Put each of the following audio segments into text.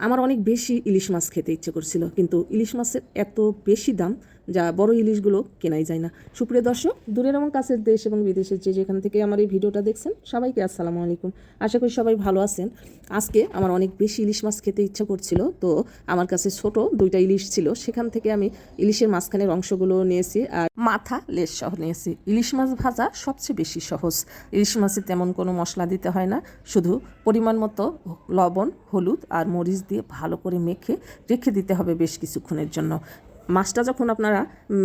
আমার অনেক বেশি ইলিশ মাছ খেতে ইচ্ছে করছিল কিন্তু ইলিশ মাছের এত বেশি দাম যা বড় ইলিশগুলো কেনাই যায় না। সুপ্রিয় দর্শক, দূরের এবং কাছের দেশ এবং বিদেশের যে যেখান থেকে আমার এই ভিডিওটা দেখছেন, সবাইকে আসসালামু আলাইকুম। আশা করি সবাই ভালো আছেন। আজকে আমার অনেক বেশি ইলিশ মাছ খেতে ইচ্ছা করছিল, তো আমার কাছে ছোট দুইটা ইলিশ ছিল। সেখান থেকে আমি ইলিশের মাঝখানের অংশগুলো নিয়েছি আর মাথা লেজ সহ নিয়েছি। ইলিশ মাছ ভাজা সবচেয়ে বেশি সহজ। ইলিশ মাছে তেমন কোনো মশলা দিতে হয় না। শুধু পরিমাণ মতো লবণ, হলুদ আর মরিচ দিয়ে ভালো করে মেখে রেখে দিতে হবে বেশ কিছুক্ষণের জন্য। মাছটা যখন আপনারা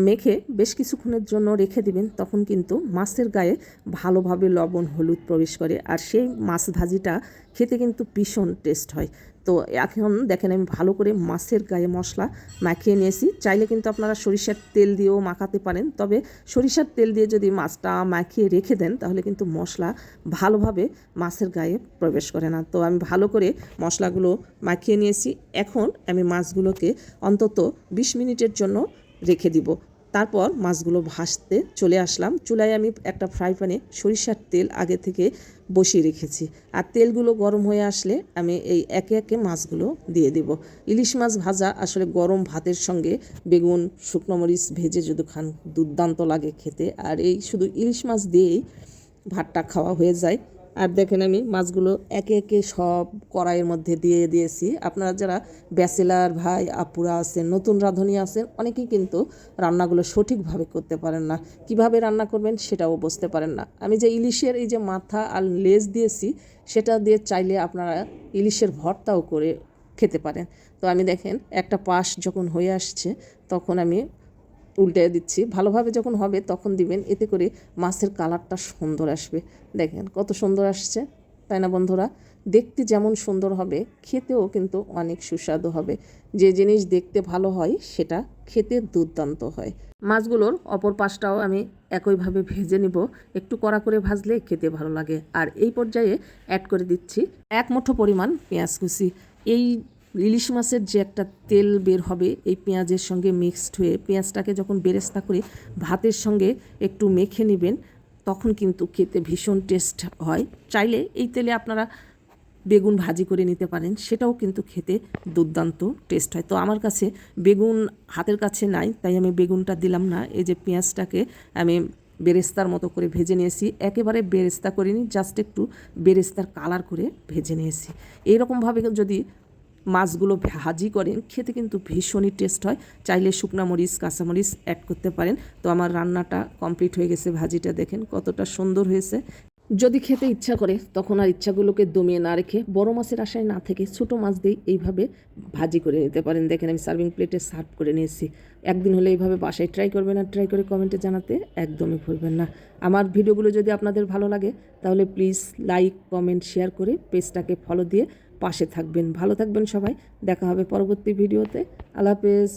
মেখে বেশ কিছুক্ষণের জন্য রেখে দিবেন, তখন কিন্তু মাছের গায়ে ভালোভাবে লবণ, হলুদ প্রবেশ করে। আর সেই মাছ ভাজিটা খেতে কিন্তু ভীষণ টেস্ট হয়। তো এখন দেখেন আমি ভালো করে মাছের গায়ে মশলা মাখিয়ে নিয়েছি। চাইলে কিন্তু আপনারা সরিষার তেল দিয়েও মাখাতে পারেন। তবে সরিষার তেল দিয়ে যদি মাছটা মাখিয়ে রেখে দেন, তাহলে কিন্তু মশলা ভালোভাবে মাছের গায়ে প্রবেশ করে না। তো আমি ভালো করে মশলাগুলো মাখিয়ে নিয়েছি। এখন আমি মাছগুলোকে অন্তত বিশ মিনিটের জন্য রেখে দিব। তারপর মাছগুলো ভাসতে চলে আসলাম। চুলায় আমি একটা ফ্রাই প্যানে সরিষার তেল আগে থেকে বসিয়ে রেখেছি। আর তেলগুলো গরম হয়ে আসলে আমি এই একে একে মাছগুলো দিয়ে দেব। ইলিশ মাছ ভাজা আসলে গরম ভাতের সঙ্গে বেগুন, শুকনো মরিচ ভেজে যদি খান, দুর্দান্ত লাগে খেতে। আর এই শুধু ইলিশ মাছ দিয়েই ভাতটা খাওয়া হয়ে যায়। আর দেখেন আমি মাছগুলো একে একে সব কড়াইয়ের মধ্যে দিয়ে দিয়েছি। আপনারা যারা ব্যাচেলার ভাই, আপুরা আছেন, নতুন রাঁধুনি আছেন, অনেকেই কিন্তু রান্নাগুলো সঠিকভাবে করতে পারেন না। কীভাবে রান্না করবেন সেটাও বুঝতে পারেন না। আমি যে ইলিশের এই যে মাথা আর লেজ দিয়েছি, সেটা দিয়ে চাইলে আপনারা ইলিশের ভর্তাও করে খেতে পারেন। তো আমি দেখেন, একটা পাশ যখন হয়ে আসছে, তখন আমি উল্টে দিচ্ছি। ভালোভাবে যখন হবে তখন দিবেন। এতে করে মাছের কালারটা সুন্দর আসবে। দেখেন কত সুন্দর আসছে। তাই না বন্ধুরা? দেখতে যেমন সুন্দর হবে, খেতেও কিন্তু অনেক সুস্বাদু হবে। যে জিনিস দেখতে ভালো হয়, সেটা খেতে দুর্দান্ত হয়। মাছগুলোর অপর পাশটাও আমি একইভাবে ভেজে নিব। একটু কড়া করে ভাজলে খেতে ভালো লাগে। আর এই পর্যায়ে অ্যাড করে দিচ্ছি এক মুঠো পরিমাণ পেঁয়াজ কুচি। এই ইলিশ মাছের যে একটা তেল বের হবে, এই পেঁয়াজের সঙ্গে মিক্সড হয়ে পেঁয়াজটাকে যখন বেরেস্তা করে ভাতের সঙ্গে একটু মেখে নেবেন, তখন কিন্তু খেতে ভীষণ টেস্ট হয়। চাইলে এই তেলে আপনারা বেগুন ভাজি করে নিতে পারেন, সেটাও কিন্তু খেতে দুর্দান্ত টেস্ট হয়। তো আমার কাছে বেগুন হাতের কাছে নাই, তাই আমি বেগুনটা দিলাম না। এই যে পেঁয়াজটাকে আমি বেরেস্তার মতো করে ভেজে নিয়েছি, একেবারে বেরেস্তা করিনি জাস্ট একটু বেরেস্তার কালার করে ভেজে নিয়েছি। এইরকমভাবে যদি মাছগুলো ভাজি করেন, খেতে কিন্তু ভীষণই টেস্ট হয়। চাইলে শুকনা মরিচ কাঁচামরিচ অ্যাড করতে পারেন। তো আমার রান্নাটা কমপ্লিট হয়ে গেছে, ভাজিটা দেখেন কতটা সুন্দর হয়েছে। যদি খেতে ইচ্ছা করে, তখন আর ইচ্ছাগুলোকে দমিয়ে না রেখে বড় মাছের আশায় না থেকে ছোটো মাছ দিয়ে এইভাবে ভাজি করে নিতে পারেন। দেখেন আমি সার্ভিং প্লেটে সার্ভ করে নিয়েছি। একদিন হলে এইভাবে বাসায় ট্রাই করবেন আর ট্রাই করে কমেন্টে জানাতে একদমই ভুলবেন না। আমার ভিডিওগুলো যদি আপনাদের ভালো লাগে, তাহলে প্লিজ লাইক কমেন্ট শেয়ার করে পেজটাকে ফলো দিয়ে পাশে থাকবেন। ভালো থাকবেন সবাই। দেখা হবে পরবর্তী ভিডিওতে। আল্লাহ হাফেজ।